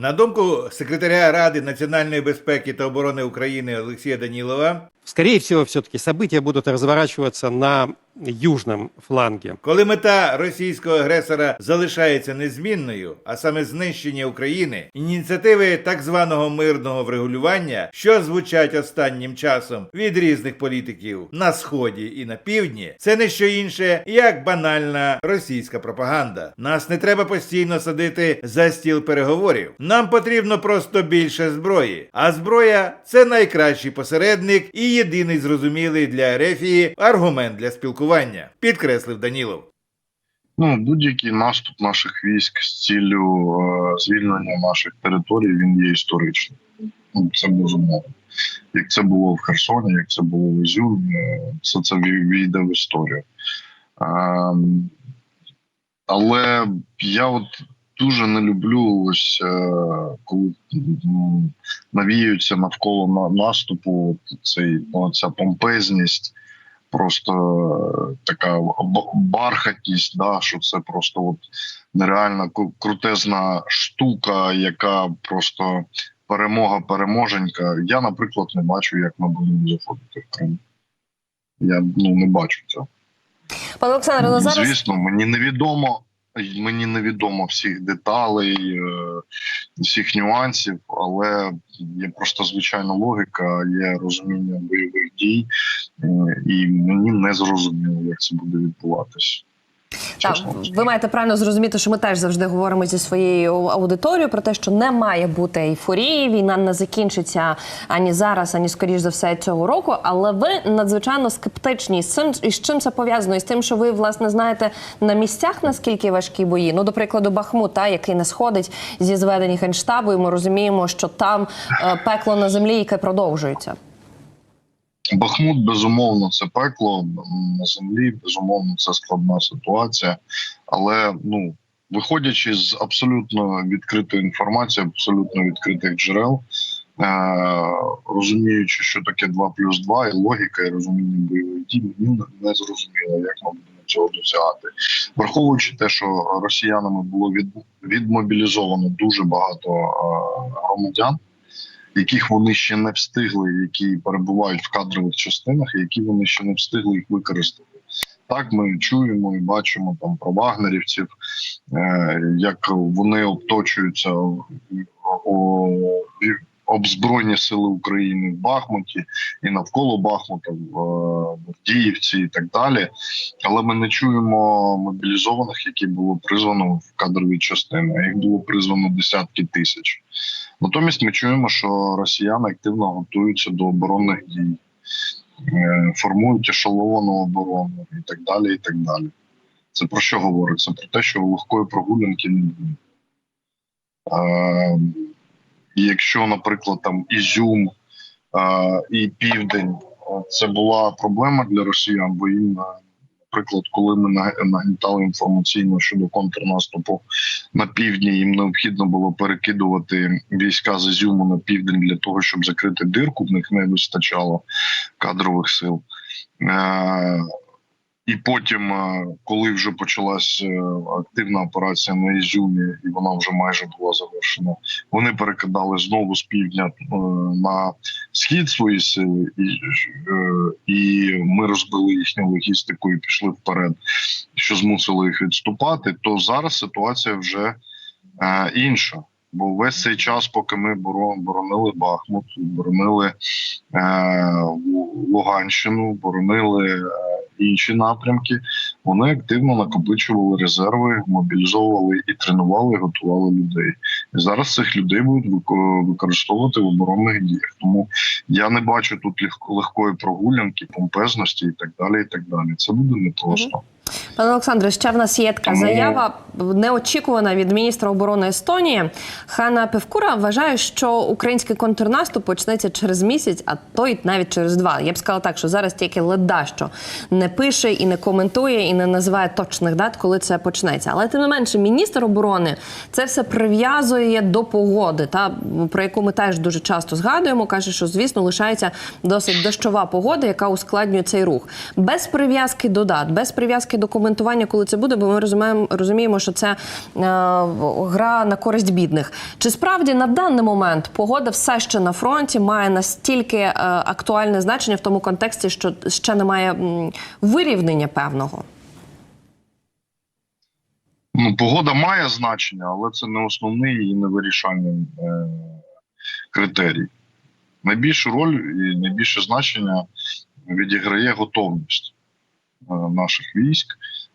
На думку секретаря Ради національної безпеки та оборони України Олексія Данілова, Скорее всего, все-таки события будут разворачиваться на южном фланге. коли мета російського агресора залишається незмінною, а саме знищення України, ініціативи так званого мирного врегулювання, що звучать останнім часом від різних політиків на сході і на півдні, це не що інше, як банальна російська пропаганда. Нас не треба постійно садити за стіл переговорів. Нам потрібно просто більше зброї. А зброя це найкращий посередник і єдиний зрозумілий для Ерефії аргумент для спілкування, підкреслив Данілов. Ну, будь-який наступ наших військ з ціллю е, звільнення наших територій він є історичним. Ну, це безумовно. Як це було в Херсоні, як це було в Ізюмі, е, все це війде в історію. Ем, але я от дуже не люблю ось е, коли навіються навколо наступу цей, ну, ця помпезність просто е, така бархатність, да, що це просто от нереально кру- крутезна штука, яка просто перемога переможенька. Я, наприклад, не бачу, як ми будемо заходити в Крим. Я ну не бачу цього. Пане Олександре, ну зараз Звісно, мені невідомо. Мені невідомо всіх деталей, е, всіх нюансів, але є просто звичайна логіка, є розуміння бойових дій, е, і мені не зрозуміло, як це буде відбуватись. Так, ви маєте правильно зрозуміти, що ми теж завжди говоримо зі своєю аудиторією про те, що не має бути ейфорії. Війна не закінчиться ані зараз, ані скоріш за все цього року. Але ви надзвичайно скептичні з цим і з чим це пов'язано? І з тим, що ви власне знаєте на місцях наскільки важкі бої. Ну, до прикладу, Бахмут, та, який не сходить зі зведень генштабу, і ми розуміємо, що там е, пекло на землі, яке продовжується. Бахмут, безумовно, це пекло на землі. Безумовно, це складна ситуація. Але ну, виходячи з абсолютно відкритої інформації, абсолютно відкритих джерел, е- розуміючи, що таке 2 плюс 2, і логіка, і розуміння бойових дій, мені не- зрозуміло, як ми будемо цього досягати. Враховуючи те, що росіянами було від, відмобілізовано дуже багато е- громадян яких вони ще не встигли, які перебувають в кадрових частинах, які вони ще не встигли їх використати. Так, ми чуємо і бачимо там про вагнерівців, е, як вони обточуються о, об Збройні сили України в Бахмуті і навколо Бахмута, в, е, Діївці і так далі. Але ми не чуємо мобілізованих, які було призвано в кадрові частини. Їх було призвано десятки тисяч. Натомість ми чуємо, що росіяни активно готуються до оборонних дій, е, формують ешеловану оборону і так далі. І так далі. Це про що говорить? Це про те, що легкої прогулянки не буде. Е, якщо, наприклад, там Ізюм е, і Південь е, це була проблема для росіян, бо їм, е, наприклад, коли ми на- нагнітали інформаційно щодо контрнаступу на півдні, їм необхідно було перекидувати війська з Ізюму на південь для того, щоб закрити дирку. В них не вистачало кадрових сил. І потім, е, коли вже почалась е, активна операція на Ізюмі, і вона вже майже була завершена, вони перекидали знову з півдня е, на схід свої сили, і, і ми розбили їхню логістику і пішли вперед, що змусило їх відступати. То зараз ситуація вже інша. Бо весь цей час, поки ми боронили Бахмут, боронили Луганщину, боронили інші напрямки, вони активно накопичували резерви, мобілізовували і тренували, і готували людей. І зараз цих людей будуть вико- використовувати в оборонних діях. Тому я не бачу тут легко- легкої прогулянки, помпезності і так далі. І так далі. Це буде непросто. Пане Олександре, ще в нас є така заява неочікувана від міністра оборони Естонії. Хана Певкура вважає, що український контрнаступ почнеться через місяць, а то й навіть через два. Я б сказала так, що зараз тільки леда, що не пише і не коментує, і не називає точних дат, коли це почнеться. Але тим не менше, міністр оборони це все прив'язує до погоди, та про яку ми теж дуже часто згадуємо. каже, що звісно лишається досить дощова погода, яка ускладнює цей рух. Без прив'язки до дат, без прив'язки документування, коли це буде, бо ми розуміємо, розуміємо, що це е, гра на користь бідних. Чи справді на даний момент погода все ще на фронті має настільки е, актуальне значення в тому контексті, що ще немає вирівнення певного? Ну, погода має значення, але це не основний і не вирішальний е, критерій. Найбільшу роль і найбільше значення відіграє готовність наших військ,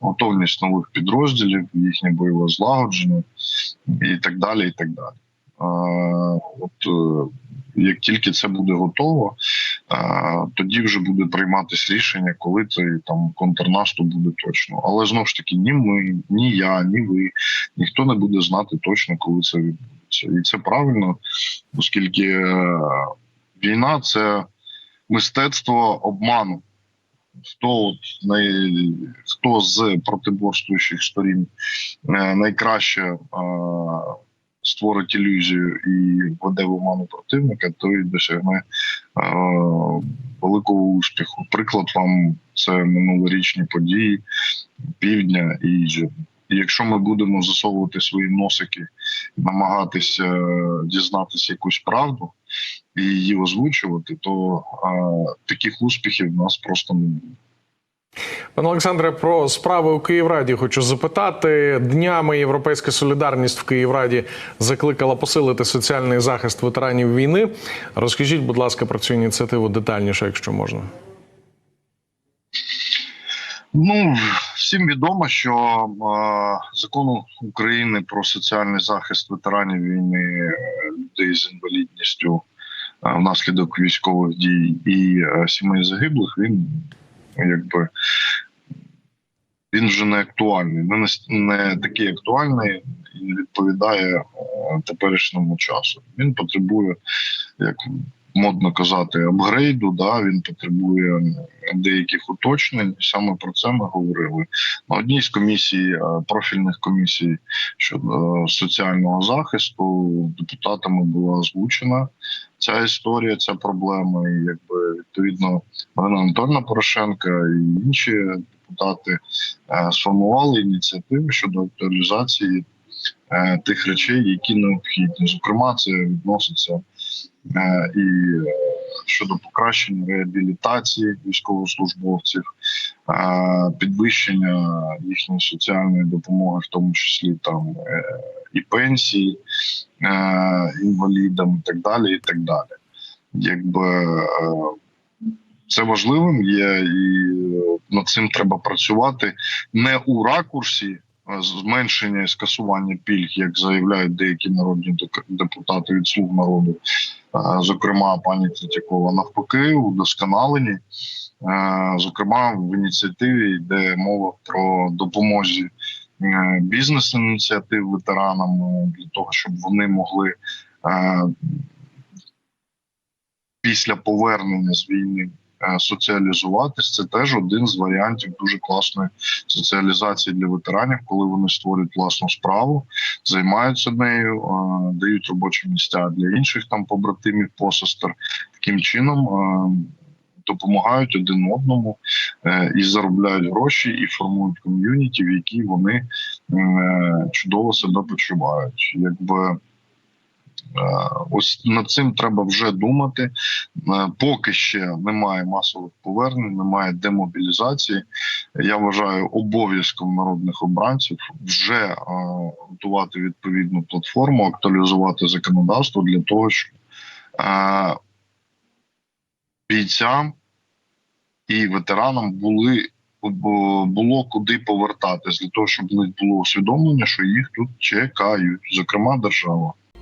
готовність нових підрозділів, їхнє бойове злагодження і так далі. І так далі. Е, от е, як тільки це буде готово, е, тоді вже буде прийматися рішення, коли цей там контрнаступ буде точно. Але знову ж таки, ні ми, ні я, ні ви, ніхто не буде знати точно, коли це відбудеться. І це правильно, оскільки е, війна це мистецтво обману. Хто хто з протиборствуючих сторін е, найкраще е, створить ілюзію і введе в оману противника, той досягне е, великого успіху. Приклад вам це минулорічні події півдня і Іжі. І якщо ми будемо засовувати свої носики, намагатися дізнатися якусь правду і її озвучувати, то таких успіхів в нас просто не буде. Пане Олександре, про справи у Київраді хочу запитати. Днями Європейська солідарність в Київраді закликала посилити соціальний захист ветеранів війни. Розкажіть, будь ласка, про цю ініціативу детальніше, якщо можна. Ну всім відомо, що е, закону України про соціальний захист ветеранів війни, е, людей з інвалідністю внаслідок військових дій і е, сімей загиблих, він якби він вже не актуальний, не, не такий актуальний і не відповідає е, теперішньому часу. Він потребує, як модно казати, апгрейду. Да, він потребує деяких уточнень. Саме про це ми говорили на одній з комісій, е, профільних комісій щодо е, соціального захисту. Депутатами була озвучена ця історія, ця проблема. І якби відповідно Марина Анатольовна Порошенка і інші депутати е, сформували ініціативи щодо актуалізації е, тих речей, які необхідні. Зокрема, це відноситься е, і е, щодо покращення реабілітації військовослужбовців, е, підвищення їхньої соціальної допомоги, в тому числі там е, і пенсії е, інвалідам, і так далі, і так далі. Якби е, це важливим є, і е, над цим треба працювати не у ракурсі е, зменшення і скасування пільг, як заявляють деякі народні депутати від слуг народу, Е, зокрема пані Третьякова, навпаки, удосконалені. Е, Зокрема, в ініціативі йде мова про допомозі е, бізнес-ініціатив ветеранам е, для того, щоб вони могли е, після повернення з війни е, соціалізуватись. Це теж один з варіантів дуже класної соціалізації для ветеранів, коли вони створюють власну справу, займаються нею, е, дають робочі місця для інших там побратимів, посестер. Таким чином. е, Допомагають один одному е, і заробляють гроші, і формують ком'юніті, в якій вони е, чудово себе почувають. Якби е, ось над цим треба вже думати. Е, Поки ще немає масових повернень, немає демобілізації. Я вважаю обов'язком народних обранців вже е, готувати відповідну платформу, актуалізувати законодавство для того, щоб е, бійцям і ветеранам були було куди повертатись для того, щоб було усвідомлення, що їх тут чекають, зокрема держава.